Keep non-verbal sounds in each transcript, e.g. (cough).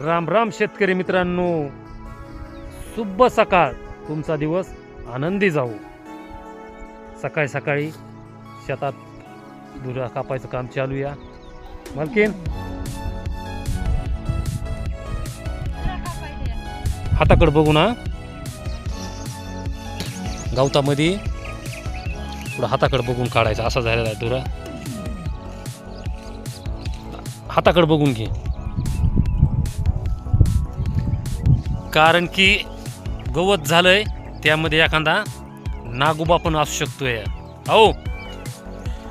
राम राम शेतकरी मित्रांनो. शुभ सकाळ. तुमचा दिवस आनंदी जाऊ सकाळी सकाळी शेतात दुरा कापायचं काम चालू या. मालकीन. हाताकडे बघू ना गवतामध्ये थोडं हाताकडे बघून काढायचं. असा झालेला आहे दुरा. हाताकडे बघून घे. कारण की गवत झालंय त्यामध्ये एखादा नागोबा पण असू शकतोय. अहो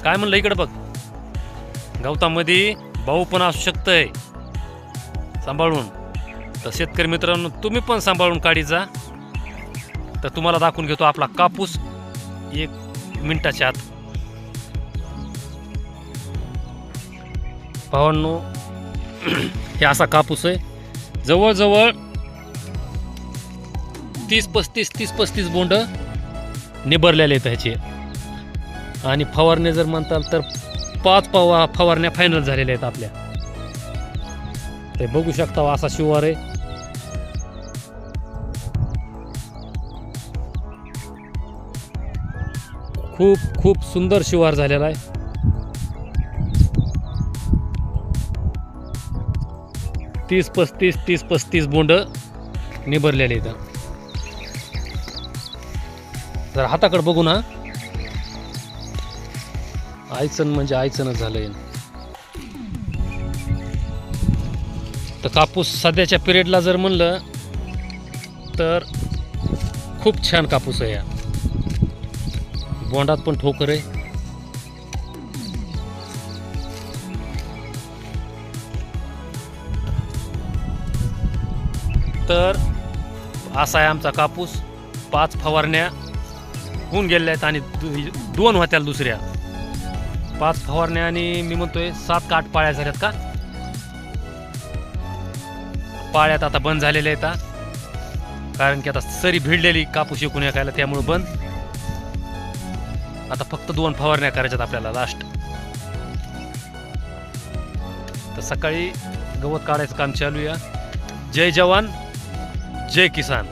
काय म्हणलं इकडं बघ. गवतामध्ये भाऊ पण असू शकतंय. सांभाळून. तर शेतकरी मित्रांनो तुम्ही पण सांभाळून काढी जा. तर तुम्हाला दाखवून घेतो आपला कापूस. एक मिनिटाच्या आत. भावांनो (clears throat) हे असा कापूस आहे. जवळजवळ तीस पस्तीस तीस पस्तीस बोंड निबरलेले आहेत ह्याचे. आणि फवारणे जर म्हणताल तर पाच पवा फवारण्या फायनल झालेल्या आहेत आपल्या. ते बघू शकता हो असा शिवार आहे. खूप खूप सुंदर शिवार झालेला आहे. तीस पस्तीस तीस पस्तीस बोंड निबरलेले इथं जरा हाताकडे बघू ना. आयचन म्हणजे आयचनच झालंय. तर कापूस सध्याच्या पिरियडला जर म्हणलं तर खूप छान कापूस आहे या. बोंडात पण ठोकर आहे. तर असा आहे आमचा कापूस. पाच फवारण्या होऊन गेलेल्या आहेत आणि दोन होत्या दुसऱ्या. पाच फवारण्या आणि मी म्हणतोय सात का आठ पाळ्या झाल्यात का? पाळ्यात आता बंद झालेल्या आहेत कारण की आता सरी भिडलेली कापूस एकूण एकायला त्यामुळे बंद. आता फक्त दोन फवारण्या करायच्यात आपल्याला लास्ट तर सकाळी गवत काढायचं काम चालू या जय जवान जय किसान.